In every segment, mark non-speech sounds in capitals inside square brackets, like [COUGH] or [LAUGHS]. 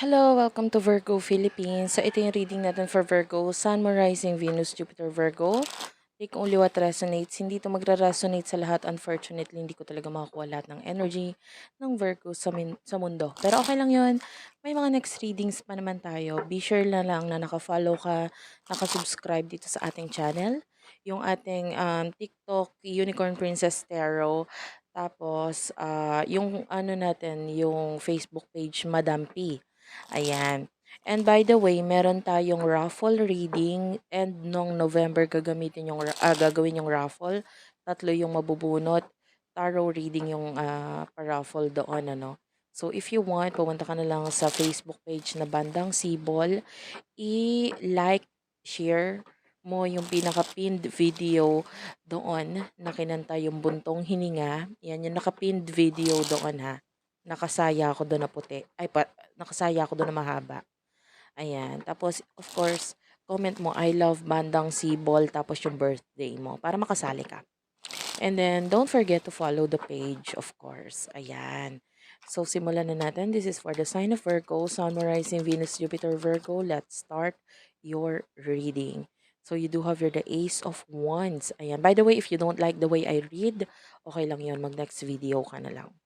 Hello, welcome to Virgo Philippines. So, ito yung reading natin for Virgo. Sun, Moon, Rising, Venus, Jupiter, Virgo. Take only what resonates. Hindi to magra-resonate sa lahat. Unfortunately, hindi ko talaga makakuha lahat ng energy ng Virgo sa, min- sa mundo. Pero okay lang yun. May mga next readings pa naman tayo. Be sure na lang na naka-follow ka, naka-subscribe dito sa ating channel. Yung ating um, TikTok, Unicorn Princess Tarot. Tapos, ah, yung ano natin, yung Facebook page, Madam P. Ayan. And by the way, meron tayong raffle reading and nung November gagamitin yung ah, gagawin yung raffle. Tatlo yung mabubunot. Tarot reading yung ah, pa-raffle doon ano. So if you want, pumunta ka na lang sa Facebook page na Bandang Sibol. I-like, share mo yung pinaka-pinned video doon na kinanta yung buntong hininga. Yan yung naka-pinned video doon ha. Nakasaya ako doon na puti. Ay, pa, nakasaya ako doon na mahaba. Ayan. Tapos, of course, comment mo, I love Bandang Sibol, tapos yung birthday mo, para makasali ka. And then, don't forget to follow the page, of course. Ayan. So, simulan na natin. This is for the sign of Virgo, Sun, Rising, Venus, Jupiter, Virgo. Let's start your reading. So, you do have your the Ace of Wands. Ayan. By the way, if you don't like the way I read, okay lang yun. Mag-next video ka na lang.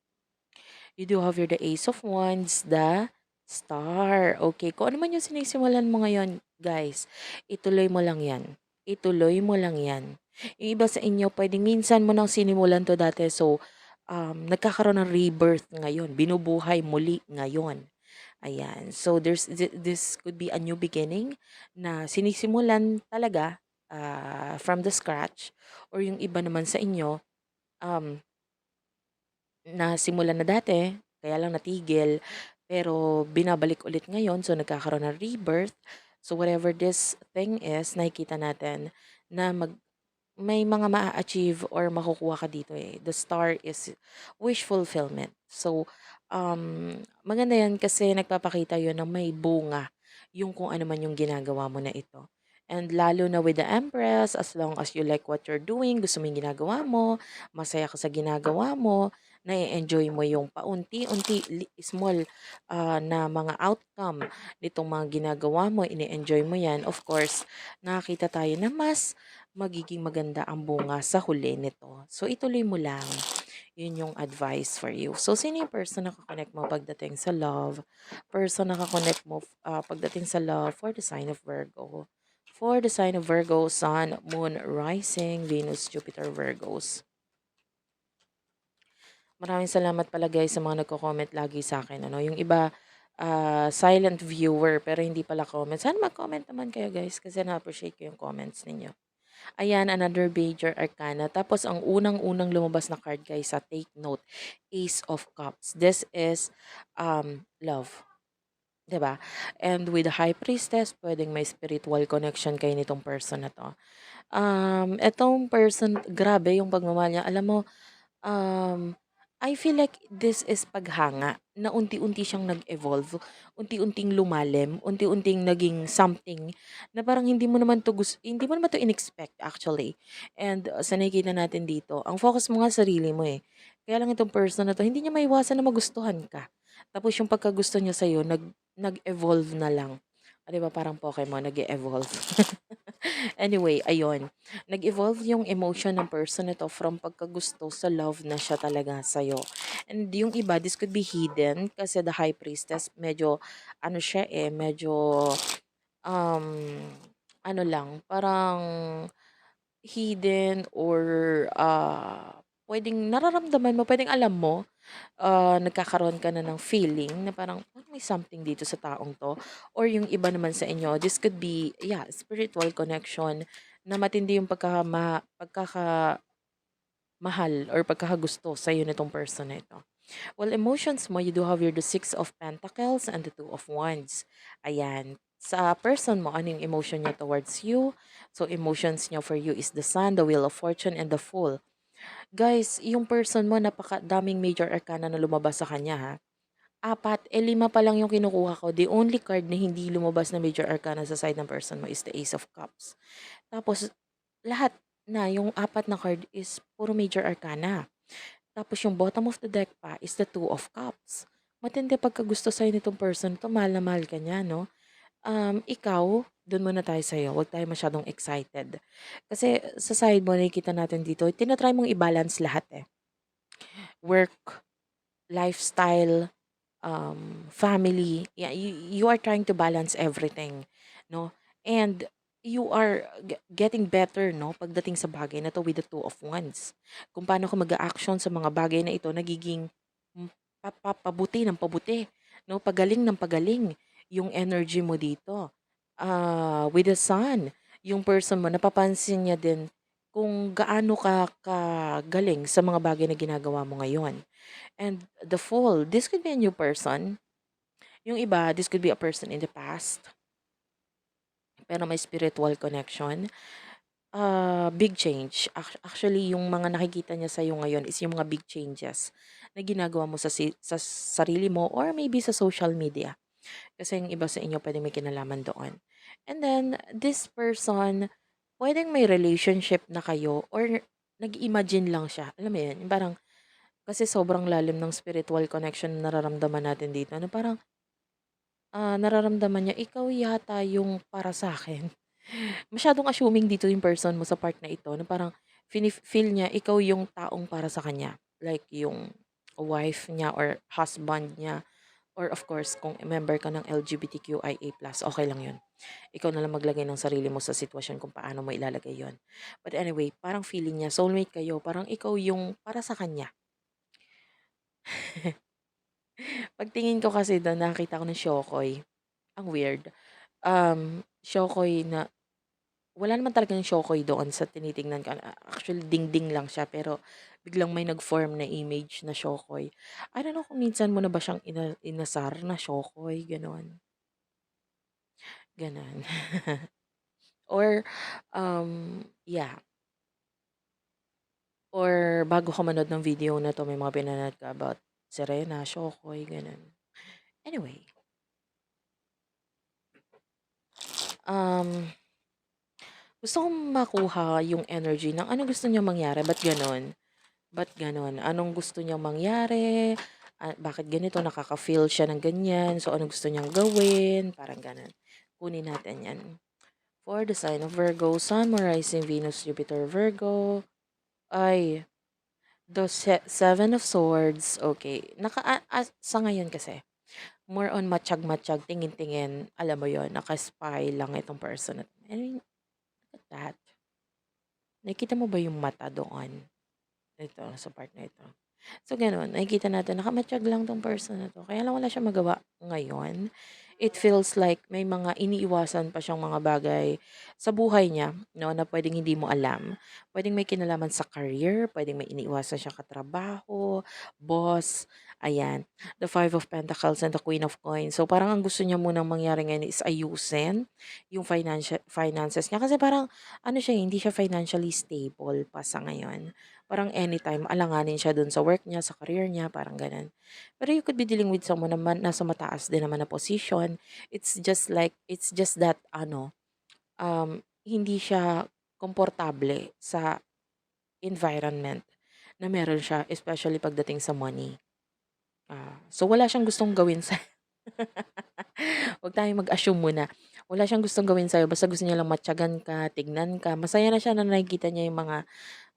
You do have your the Ace of Wands, the Star. Okay, kung ano man yung sinisimulan mo ngayon, guys, ituloy mo lang yan. Ituloy mo lang yan. Yung iba sa inyo, pwedeng minsan mo nang sinimulan to dati, so, um, nagkakaroon ng rebirth ngayon. Binubuhay muli ngayon. Ayan. So, there's, thi- this could be a new beginning na sinisimulan talaga ah, from the scratch. Or yung iba naman sa inyo, um, nasimulan na dati, kaya lang natigil, pero binabalik ulit ngayon, so nagkakaroon ng rebirth. So whatever this thing is, nakikita natin na mag may mga maa-achieve or makukuha ka dito eh. The star is wish fulfillment. So, um, maganda yan kasi nagpapakita yun na may bunga yung kung ano man yung ginagawa mo na ito. And lalo na with the Empress, as long as you like what you're doing, gusto mo yung ginagawa mo, masaya ka sa ginagawa mo, na-enjoy mo yung paunti-unti, small ah, na mga outcome nitong mga ginagawa mo, ini-enjoy mo yan, of course, nakakita tayo na mas magiging maganda ang bunga sa huli nito. So, ituloy mo lang. Yun yung advice for you. So, sino yung person na kakonect mo pagdating sa love? Person na kakonect mo ah, pagdating sa love for the sign of Virgo. For the sign of Virgo, Sun, Moon, Rising, Venus, Jupiter, Virgos. Maraming salamat pala guys sa mga nagko-comment lagi sa akin. Ano, yung iba, ah, silent viewer pero hindi pala comment. Sana mag-comment naman kayo guys kasi na-appreciate ko yung comments ninyo. Ayan, another major arcana. Tapos, ang unang-unang lumabas na card, guys, sa take note, Ace of Cups. This is um, love. ba? And with High Priestess, pwedeng may spiritual connection kayo nitong person na to. Um, etong person, grabe yung pagmamahal niya. Alam mo, um, I feel like this is paghanga na unti-unti siyang nag-evolve, unti-unting lumalim, unti-unting naging something na parang hindi mo naman 'to gus hindi mo naman 'to in-expect actually. And uh, sa nakikita natin dito, ang focus mo nga sarili mo eh. Kaya lang itong person na 'to, hindi niya maiwasan na magustuhan ka. Tapos yung pagkagusto niya sa'yo, nag, nag-evolve na lang. Ah, 'di ba parang Pokemon, nag-e-evolve. [LAUGHS] Anyway, ayun. Nag-evolve yung emotion ng person nito from pagkagusto sa love na siya talaga sa'yo. And yung iba, this could be hidden kasi the high priestess, medyo, ano siya eh, medyo, um, ano lang, parang hidden or ah, pwedeng nararamdaman mo, pwedeng alam mo, ah, nagkakaroon ka na ng feeling na parang "Parang may something dito sa taong 'to. Or yung iba naman sa inyo, this could be, yeah, spiritual connection na matindi yung pagkakama, pagkakamahal or pagkakagusto sa iyo nitong person na ito. Well, emotions mo, you do have your the Six of Pentacles and the Two of Wands. Ayan. Sa person mo, ano yung emotion niya towards you? So, emotions niya for you is the Sun, the Wheel of Fortune, and the Fool. Guys, yung person mo, napakadaming major arcana na lumabas sa kanya ha. Apat, eh lima pa lang yung kinukuha ko. The only card na hindi lumabas na major arcana sa side ng person mo is the Ace of Cups. Tapos, lahat na, yung apat na card is puro major arcana. Tapos yung bottom of the deck pa is the Two of Cups. matindi pagkagusto sa'yo nitong person 'to, mahal na mahal ka niya 'no. Um, ikaw, dun muna tayo sa'yo, 'wag tayo masyadong excited. Kasi sa side mo nakikita natin dito, tina-try mong i-balance lahat, eh. Work, lifestyle, um, family, yeah, you you are trying to balance everything, 'no? And you are ge getting better 'no, pagdating sa bagay na 'to with the Two of Wands. Kung paano ka mag-a-action sa mga bagay na ito nagiging, hmm, pa pa pabuti ng pabuti 'no, pagaling ng pagaling yung energy mo dito. Ah, with the Sun, yung person mo napapansin niya din kung gaano ka kagaling sa mga bagay na ginagawa mo ngayon. And the Fool, this could be a new person. Yung iba, this could be a person in the past. Pero may spiritual connection. Ah, big change. Ac actually yung mga nakikita niya sa'yo ngayon is yung mga big changes na ginagawa mo sa sa sarili mo or maybe sa social media. Kasi yung iba sa inyo puwedeng may kinalaman doon. And then this person, puwedeng may relationship na kayo or nag-imagine lang siya, alam mo 'yun, parang kasi sobrang lalim ng spiritual connection na nararamdaman natin dito na parang ah, nararamdaman niya, ikaw yata yung para sa'kin. [LAUGHS] Masyadong assuming dito yung person mo sa part na ito na parang fini-feel niya ikaw yung taong para sa kanya. Like yung wife niya or husband niya or of course kung member ka ng LGBTQIA+, okey lang 'yun. Ikaw na lang maglagay ng sarili mo sa sitwasyon kung paano mo ilalagay 'yun. But anyway, parang feeling niya soulmate kayo, parang ikaw yung para sa kanya. [LAUGHS] Pagtingin ko kasi dun nakakita ko ng Shokoy. Ang weird. Um, Shokoy na wala naman talagang Shokoy doon sa tinitingnan ko. A actually dingding lang siya pero biglang may nag-form na image na Shokoy. I don't know kung minsan mo na ba siyang ina inasar na Shokoy, gano'n. Gano'n. [LAUGHS] Or, um, yeah. Or bago ka manood ng video na 'to may mga pinanood ka about Serena, Shokoy, gano'n. Anyway. Um, gusto kong makuha yung energy ng anong gusto niyang mangyari, ba't gano'n? Ba't gano'n? Anong gusto niyang mangyari? Ah, bakit ganito, nakaka-feel siya ng ganyan, so anong gusto niyang gawin, parang gano'n. Kunin natin 'yan. For the sign of Virgo, Sun, Rising, Venus, Jupiter, Virgo. Ay, the se Seven of Swords, okey. Naka a as sa ngayon kasi, more on matiyag-matiyag, tingin-tingin, alam mo 'yun, naka-spy lang itong person. I look at that. Nakikita mo ba yung mata doon? Ito, sa part na ito. So gano'n, nakikita natin nakamatiyag lang 'tong person na 'to, kaya lang wala siyang magawa ngayon. It feels like may mga iniiwasan pa siyang mga bagay sa buhay niya 'no, na puwedeng hindi mo alam. Puwedeng may kinalaman sa career, puwedeng may iniiwasan siyang katrabaho, boss, ayan. The Five of Pentacles and the Queen of Coins. So parang ang gusto niya munang mangyari ngayon is ayusin yung financial finances niya kasi parang ano siya, eh, hindi siya financially stable pa sa ngayon. Parang anytime alanganin siya dun sa work niya, sa career niya, parang gano'n. Pero you could be dealing with someone naman nasa mataas din naman na position. It's just like it's just that ano, um, hindi siya komportable sa environment na meron siya, especially pagdating sa money. Ah, so wala siyang gustong gawin sa [LAUGHS] 'wag tayong mag-assume muna. Wala siyang gustong gawin sa'yo basta gusto niya lang matiyagan ka, tignan ka. Masaya na siya na nakikita niya yung mga,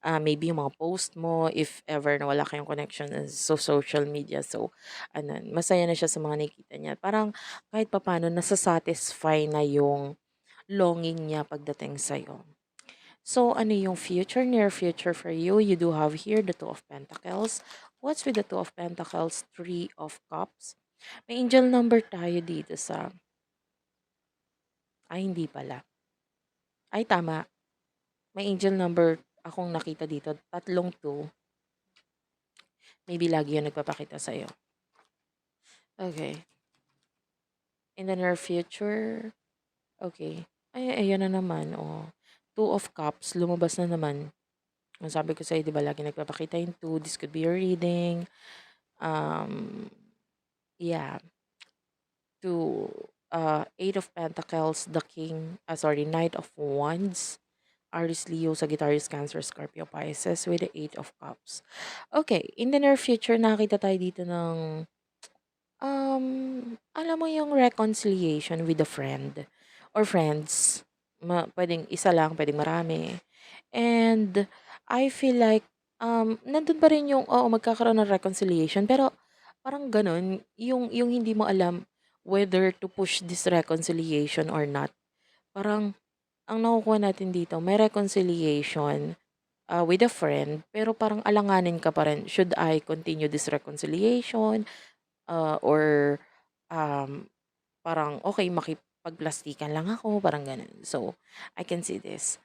ah, maybe yung mga post mo if ever na wala kayong connection sa social media. So ano, masaya na siya sa mga nakikita niya. Parang kahit papaano nasa-satisfy na yung longing niya pagdating sa'yo. So ano yung future, near future for you? You do have here the Two of Pentacles. What's with the Two of Pentacles, Three of Cups? May angel number tayo dito sa ay hindi pala. Ay tama. May angel number akong nakita dito, tatlong 2. Maybe lagi 'yan nagpapakita sa'yo. Okay. In the near future, okay. Ay, ayan na naman, oh. Two of Cups, lumabas na naman. Ang sabi ko sa'yo, 'di ba laging nagpapakita yung 2, this could be your reading. Um, yeah. To, uh, Eight of Pentacles, the King, ah, sorry, Knight of Wands, Aries, Leo, Sagittarius, Cancer, Scorpio, Pisces with the Eight of Cups. Okay, in the near future nakakita tayo dito ng Um, alam mo yung reconciliation with a friend or friends, ma puwedeng isa lang, puwedeng marami. And I feel like, um, nandun pa rin yung oo, magkakaroon ng reconciliation pero parang gano'n, yung yung hindi mo alam whether to push this reconciliation or not. Parang ang nakukuha natin dito may reconciliation, ah, with a friend pero parang alanganin ka pa rin, should I continue this reconciliation, ah, or, um, parang okey makipagplastikan lang ako, parang gano'n. So, I can see this.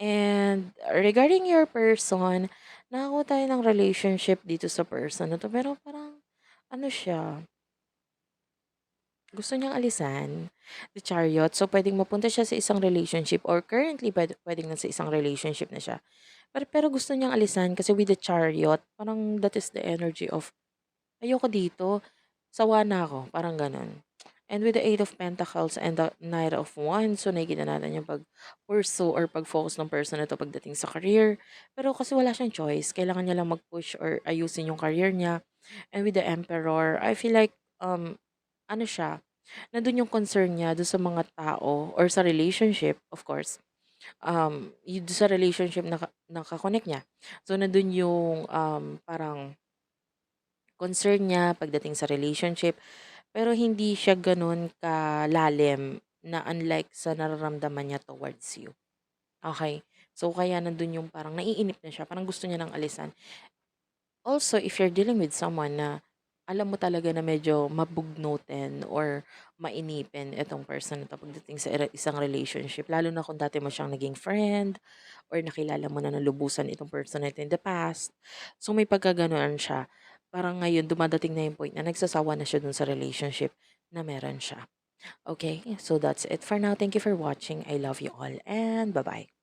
And regarding your person, nakakuha tayo ng relationship dito sa person na 'to pero parang ano siya gusto niyang alisan, the Chariot. So, puwedeng mapunta siya sa isang relationship or currently puwede puwedeng nasa isang relationship na siya. Pero pero gusto niyang alisan kasi with the Chariot, parang that is the energy of, "Ayoko dito, sawa na ako," parang gano'n. And with the Eight of Pentacles and the Knight of Wands, so nakikita natin yung pag-pursue or pag-focus ng person na 'to pagdating sa career. Pero kasi wala siyang choice, kailangan niya lang mag-push or ayusin yung career niya. And with the Emperor, I feel like, um, ano siya, nandun yung concern niya dun sa mga tao or sa relationship, of course. Um, dun sa relationship na ka na niya. So, nandun yung, um, parang concern niya pagdating sa relationship, pero hindi siya gano'n kalalim na unlike sa nararamdaman niya towards you, okey? So, kaya nandun yung parang naiinip na siya, parang gusto niya ng alisan. Also, if you're dealing with someone na alam mo talaga na medyo mabugnutin or mainipin itong person na 'to pagdating sa isang relationship, lalo na kung dati mo siyang naging friend or nakilala mo na ng lubusan itong person na ito in the past. So, may pagkagano'n siya. Parang ngayon dumadating na yung point na nagsasawa na siya dun sa relationship na meron siya. Okay, so that's it for now. Thank you for watching. I love you all and ba-bye.